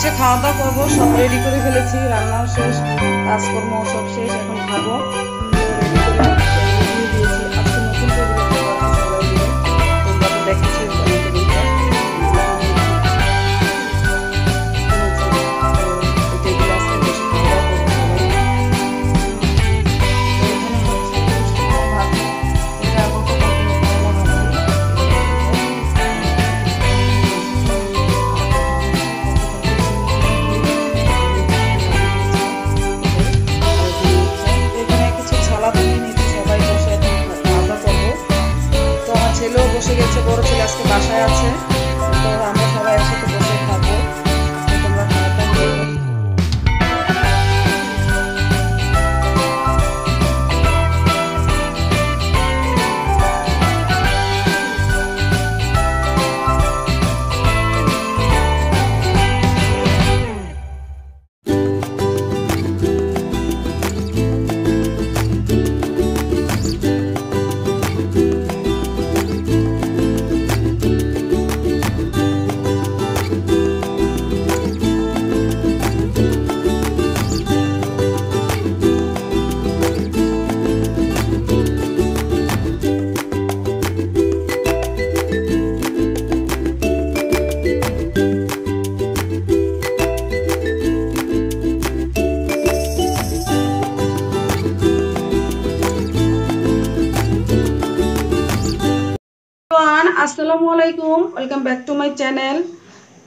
হচ্ছে খাওয়া দাওয়া করব, সব রেডি করে ফেলেছি, রান্নাও শেষ কাজকর্ম সব শেষ, এখন খাব। রেডি করে আসসালামু আলাইকুম, welcome back to my channel.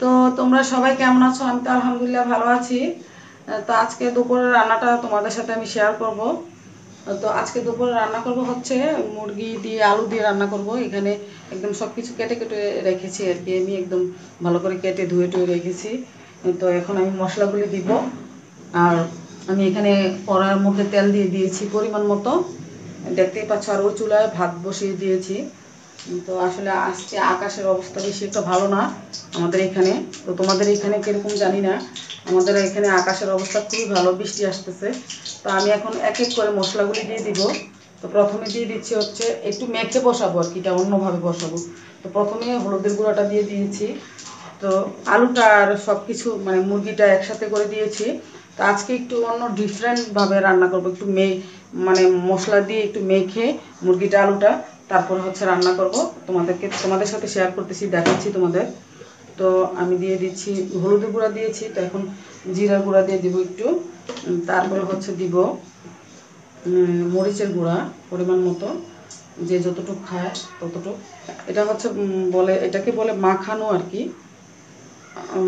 তো তোমরা সবাই কেমন আছো? আমি তো আলহামদুলিল্লাহ ভালো আছি। তো আজকে দুপুরের রান্নাটা তোমাদের সাথে আমি শেয়ার করব। তো আজকে দুপুরে রান্না করব হচ্ছে মুরগি দিয়ে, আলু দিয়ে রান্না করব। এখানে একদম সব কিছু কেটে কেটে রেখেছি আর কি। আমি একদম ভালো করে কেটে ধুয়ে টুয়ে রেখেছি। তো এখন আমি মশলাগুলি দিব। আর আমি এখানে কড়ার মধ্যে তেল দিয়ে দিয়েছি পরিমাণ মতো। দেখতেই পাচ্ছ, আর চুলায় ভাত বসিয়ে দিয়েছি। তো আসলে আজকে আকাশের অবস্থা বেশি একটা ভালো না। আমাদের এখানে, তো তোমাদের এখানে কীরকম জানি না। আমাদের এখানে আকাশের অবস্থা খুবই ভালো, বৃষ্টি আসতেছে। তো আমি এখন এক এক করে মশলাগুলি দিয়ে দিব। তো প্রথমে দিয়ে দিচ্ছি হচ্ছে একটু মেখে বসাবো আর কি, এটা অন্যভাবে বসাবো। তো প্রথমে হলুদের গুঁড়োটা দিয়ে দিয়েছি। তো আলুটা আর সব কিছু মানে মুরগিটা একসাথে করে দিয়েছি। তো আজকে একটু অন্য ডিফারেন্টভাবে রান্না করব, একটু মে মানে মশলা দিয়ে একটু মেখে মুরগিটা, আলুটা। তারপর হচ্ছে রান্না করব। তোমাদেরকে, তোমাদের সাথে শেয়ার করতেছি, দেখাচ্ছি তোমাদের। তো আমি দিয়ে দিচ্ছি হলুদের গুঁড়া দিয়েছি, তো এখন জিরার গুঁড়া দিয়ে দিব একটু। তারপরে হচ্ছে দিব মরিচের গুঁড়া পরিমাণ মতো, যে যতটুকু খায় ততটুকু। এটা হচ্ছে বলে, এটাকে বলে মাখানো আর কি।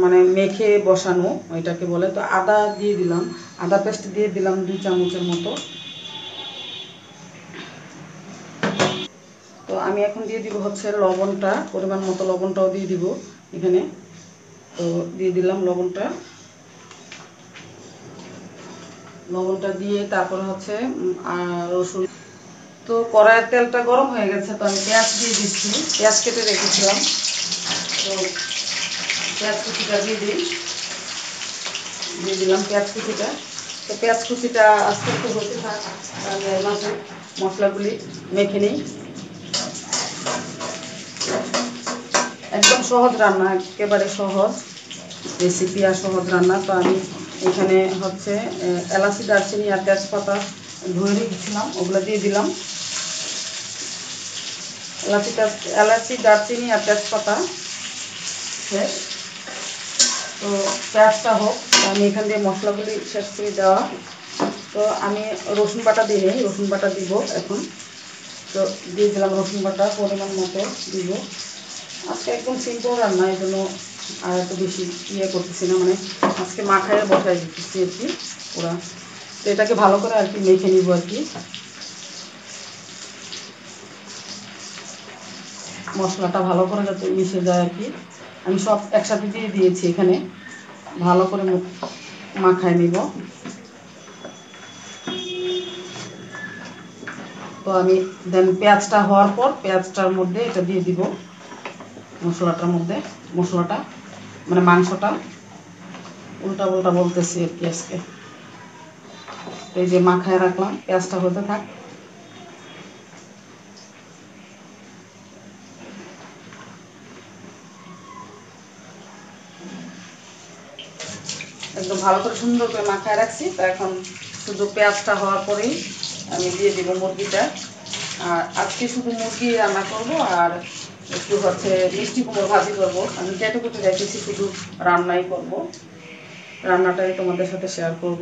মানে মেখে বসানো, এটাকে বলে। তো আদা দিয়ে দিলাম, আদা পেস্ট দিয়ে দিলাম দুই চামচের মতো। আমি এখন দিয়ে দিব হচ্ছে লবণটা, পরিমাণ মতো লবণটাও দিয়ে দিব এখানে। তো দিয়ে দিলাম লবণটা। লবণটা দিয়ে তারপরে হচ্ছে রসুন। তো কড়াইয়ের তেলটা গরম হয়ে গেছে, তো আমি পেঁয়াজ দিয়ে দিচ্ছি। পেঁয়াজ কেটে রেখেছিলাম। তো পেঁয়াজ কুচিটা দিয়ে দিই। দিয়ে দিলাম পেঁয়াজ কুচিটা। তো পেঁয়াজ কুচিটা আস্তে আস্তে হতে থাক মাঝে মশলাগুলি মেখে নিই। একদম সহজ রান্না, একেবারে সহজ রেসিপি আর সহজ রান্না। তো আমি এখানে হচ্ছে এলাচি, দারচিনি আর তেজপাতা ধুয়ে রেখেছিলাম, ওগুলো দিয়ে দিলাম। এলাচি এলাচি, দারচিনি আর তেজপাতা শেষ। তো পেঁয়াজটা হোক, আমি এখান দিয়ে মশলাগুলি শেষ করে দেওয়া। তো আমি রসুন বাটা নেই, রসুন বাটা দিব এখন। তো দিয়ে দিলাম রসুন বাটা, পরিমাণ মতো দিব। আজকে একদম সিম্পল রান্না এই জন্য আর এত বেশি ইয়ে করতেছি না মানে আজকে মাখায় বসাই দিতেছি আর কি ওরা। তো এটাকে ভালো করে আর কি মেখে নিব আর কি। মশলাটা ভালো করে যাতে মিশে যায় আর কি। আমি সব একসাথে দিয়ে দিয়েছি এখানে। ভালো করে মাখায় নিব। তো আমি দেন পেঁয়াজটা হওয়ার পর পেঁয়াজটার মধ্যে এটা দিয়ে দিব। মশলাটার মধ্যে, মশলাটা মানে মাংসটা উল্টা উল্টা বলতেছি আর কি আজকে। এই যে মাখায় রাখলাম, পেঁয়াজটা হতে থাক। একদম ভালো করে সুন্দর করে মাখায় রাখছি, তো এখন শুধু পেঁয়াজটা হওয়ার পরেই আমি দিয়ে দিব মুরগিটা। আর আজকে শুধু মুরগি রান্না করব, আর একটু হচ্ছে মিষ্টি কুমড়ো ভাজি করব। আমি কুটে রেখেছি শুধু রান্নাই করব। রান্নাটাই তোমাদের সাথে শেয়ার করব।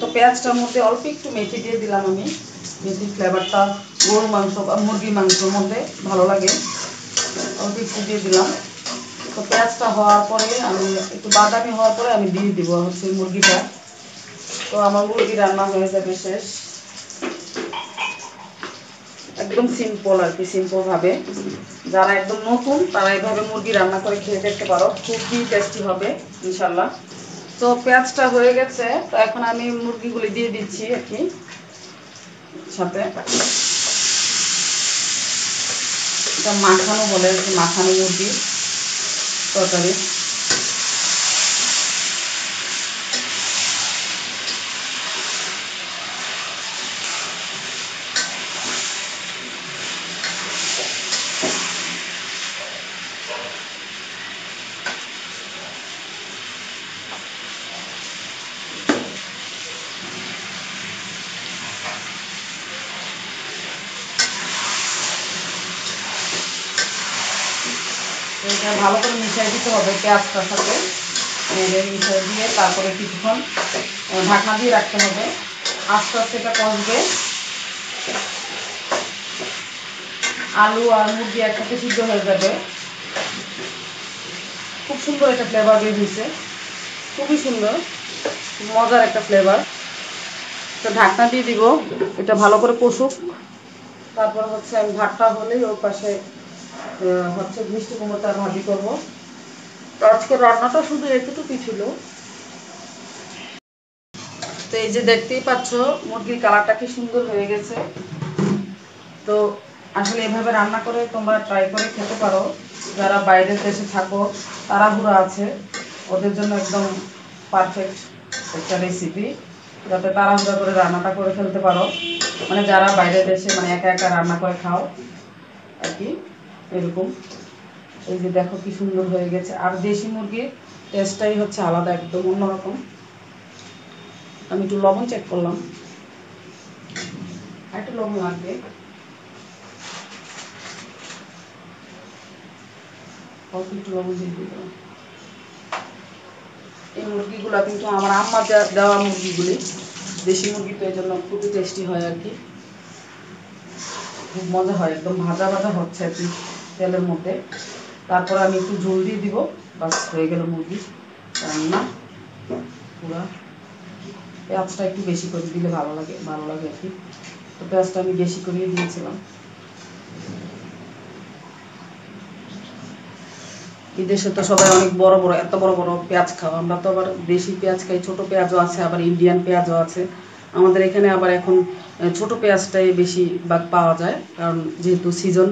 তো পেঁয়াজটার মধ্যে অল্প একটু মেথি দিয়ে দিলাম আমি। মেথির ফ্লেভারটা গরু মাংস বা মুরগি মাংসর মধ্যে ভালো লাগে। অল্প একটু দিয়ে দিলাম। তো পেঁয়াজটা হওয়ার পরে আমি একটু বাদামি হওয়ার পরে আমি দিয়ে দিব হচ্ছে মুরগিটা। তো আমার মুরগি রান্না হয়ে যাবে শেষ। একদম সিম্পল আর কি সিম্পল ভাবে। যারা একদম নতুন, তারা এইভাবে মুরগি রান্না করে খেয়ে দেখতে পারো। খুবই টেস্টি হবে ইনশাল্লাহ তো পেঁয়াজটা হয়ে গেছে, তো এখন আমি মুরগিগুলি দিয়ে দিচ্ছি আর কি, সাথে। এটা মাখানো বলে, মাখানো মুরগি, তরকারি। এটা ভালো করে মিশিয়ে দিতে হবে পেঁয়াজটার সাথে। মিশিয়ে দিয়ে তারপরে কিছুক্ষণ ঢাকনা দিয়ে রাখতে হবে। আস্তে আস্তে এটা কষবে। আলু আর মুরগি একসাথে সিদ্ধ হয়ে যাবে। খুব সুন্দর একটা ফ্লেভার বের হয়েছে। খুবই সুন্দর, মজার একটা ফ্লেভার তো ঢাকনা দিয়ে দিব, এটা ভালো করে কষুক। তারপর হচ্ছে আমি ভাতটা হলেই ওর পাশে হচ্ছে মিষ্টি কুমড়োটা ভাজি করব। তো আজকে রান্নাটা শুধু এতটুকুই ছিল। তো এই যে দেখতেই পাচ্ছ, মুরগির কালারটা কি সুন্দর হয়ে গেছে। তো আসলে এভাবে রান্না করে তোমরা ট্রাই করে খেতে পারো। যারা বাইরের দেশে থাকো, তাড়াহুড়া আছে। ওদের জন্য একদম পারফেক্ট একটা রেসিপি যাতে তাড়াহুড়া করে রান্নাটা করে ফেলতে পারো। মানে যারা বাইরের দেশে মানে একা একা রান্না করে খাও, আর কি। এরকম। এই যে দেখো কি সুন্দর হয়ে গেছে। আর দেশি মুরগির টেস্টটাই হচ্ছে আলাদা একদম, অন্যরকম। আমি একটু লবণ চেক করলাম। একটু লবণ লাগবে। একটু লবণ এই মুরগিগুলো কিন্তু আমার আম্মা দেওয়া মুরগিগুলি। দেশি মুরগি তো এই জন্য খুবই টেস্টি হয় আর কি। খুব মজা হয়, একদম ভাজা ভাজা হচ্ছে আর কি। তেলের মধ্যে। তারপর আমি একটু ঝোল দিয়ে দিব। বাস, হয়ে গেল মুরগি রান্না। পুরা। পেঁয়াজটা একটু বেশি করে দিলে ভালো লাগে ভালো লাগে আর কি। তো পেঁয়াজটা আমি বেশি করিয়ে দিয়েছিলাম। বিদেশে তো সবাই অনেক বড় বড়, এত বড় বড় পেঁয়াজ খাও। আমরা তো আবার দেশি পেঁয়াজ খাই, ছোট পেঁয়াজও আছে, আবার ইন্ডিয়ান পেঁয়াজও আছে। আমাদের এখানে আবার এখন ছোট পেঁয়াজটাই বেশি ভাগ পাওয়া যায়, কারণ যেহেতু সিজন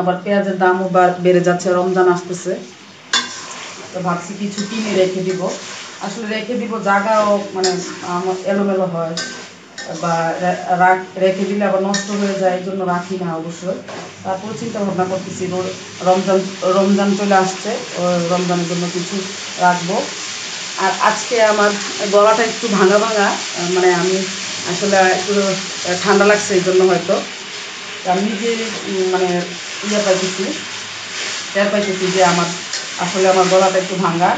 আবার পেঁয়াজের দামও বেড়ে যাচ্ছে রমজান আসতেছে। তো ভাবছি কিছু কিনে রেখে দিব। আসলে রেখে দিব জায়গাও মানে আমার এলোমেলো হয় বা রাখ- দিলে আবার নষ্ট হয়ে যায় এই জন্য রাখি না অবশ্যই তারপর চিন্তা ভাবনা করতেছি রমজান রমজান চলে আসছে রমজানের জন্য কিছু রাখব। আর আজকে আমার গলাটা একটু ভাঙা ভাঙা মানে আমি আসলে একটু ঠান্ডা লাগছে এই জন্য হয়তো। আমি উম, মানে ইয়ে পাইতেছি। টের পাইতেছি যে আমার, আসলে আমার গলাটা একটু ভাঙা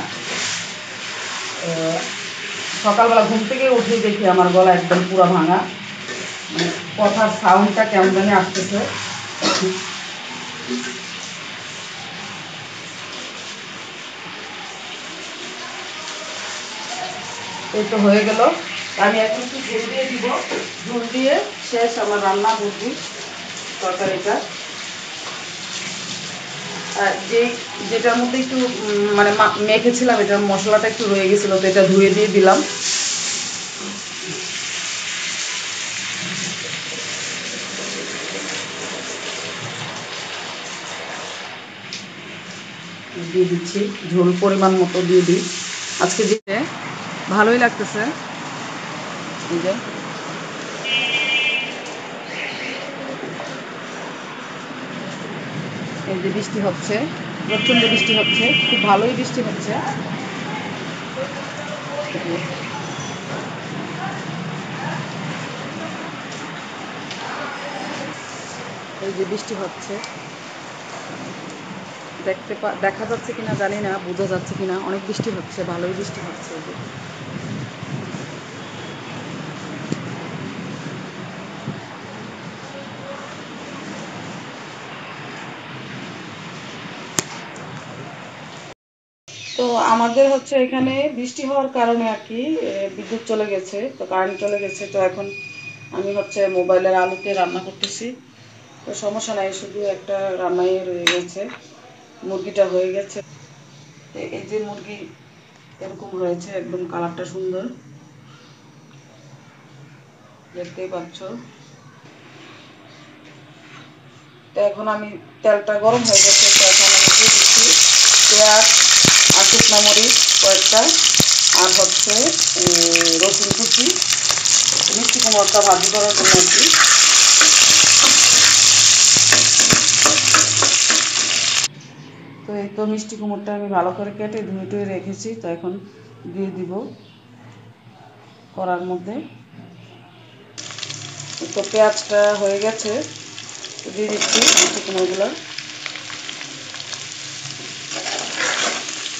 সকালবেলা ঘুম থেকে উঠে দেখি আমার গলা একদম পুরো ভাঙা। মানে কথার সাউন্ডটা কেমন জানি আসতেছে। এই তো হয়ে গেল। আমি এখন একটু ঝোল দিয়ে দিব। ঝোল দিয়ে শেষ আমার রান্না মুরগি তরকারিটা। যে যেটার মধ্যে একটু মানে মেখেছিলাম, এটার মশলাটা একটু রয়ে গেছিল, তো এটা ধুয়ে দিয়ে দিলাম। দিয়ে দিচ্ছি, ঝোল পরিমাণ মতো দিয়ে দিই। আজকে দিতে ভালোই লাগতেছে। যে। এই যে বৃষ্টি হচ্ছে, প্রচণ্ড বৃষ্টি হচ্ছে, খুব ভালোই বৃষ্টি হচ্ছে। এই যে বৃষ্টি হচ্ছে। দেখতে দেখা যাচ্ছে কিনা জানি না, বোঝা যাচ্ছে কিনা, অনেক বৃষ্টি হচ্ছে, ভালোই বৃষ্টি হচ্ছে তো আমাদের হচ্ছে এখানে বৃষ্টি হওয়ার কারণে আর কি বিদ্যুৎ চলে গেছে, তো কারেন্ট চলে গেছে, তো এখন আমি হচ্ছে মোবাইলের আলুতে রান্না করতেছি। তো সমস্যা নাই, শুধু একটা রান্নাই রয়ে গেছে, মুরগিটা হয়ে গেছে। এই যে মুরগি এরকম হয়েছে একদম কালারটা সুন্দর। দেখতেই পাচ্ছ। তো এখন আমি তেলটা গরম হয়ে গেছে, তো এখন আমি দিয়ে দিচ্ছি। পেঁয়াজ শুকনো মরিচ কয়েকটা। আর হচ্ছে রসুন কুচি, মিষ্টি কুমড়টা ভাজি করার জন্য আর কি। তো এই তো মিষ্টি কুমড়টা আমি ভালো করে কেটে ধুয়ে টুয়ে রেখেছি, তো এখন দিয়ে দিব করার মধ্যে। তো পেঁয়াজটা হয়ে গেছে দিয়ে দিচ্ছি মিষ্টি কুমড়গুলো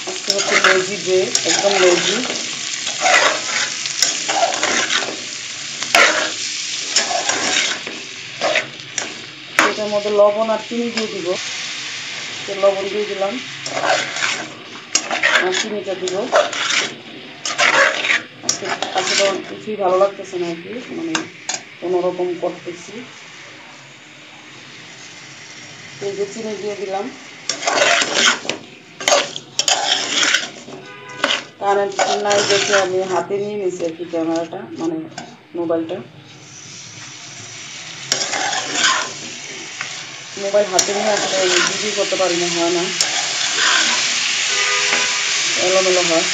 আজকে হচ্ছে লেজি ডে একদম লেজি এটার মধ্যে লবণ আর চিনি দিয়ে দিব। লবণ দিয়ে দিলাম। আর চিনিটা দিব। তো কিছুই ভালো লাগতেছে না আর কি। মানে কোনোরকম করতেছি। এই যে চিনি দিয়ে দিলাম। কারেন্ট নাই দেখে আমি হাতে নিয়ে নিয়েছি আর কি ক্যামেরাটা মানে মোবাইলটা। মোবাইল হাতে নিয়ে আসলে ভিডিও করতে পারি না, হয় না। এলোমেলো হয়।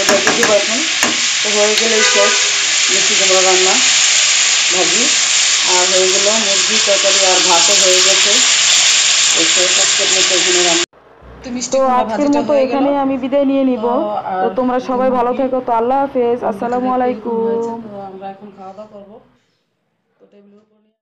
এটা দিয়ে এখন তো হয়ে গেলে শেষ মিষ্টি কুমড়া রান্না, ভাজি। আর হয়ে গেল মুরগি তরকারি আর ভাতও হয়ে গেছে। তো শেষ আজকের রান্না। তো মিষ্টি আজকের মতো এখানে আমি বিদায় নিয়ে নিব। তো, তোমরা সবাই ভালো থেকো তো আল্লাহ হাফেজ। আসসালামু আলাইকুম। আমরা এখন খাওয়া দাওয়া করব। তো টেবিলের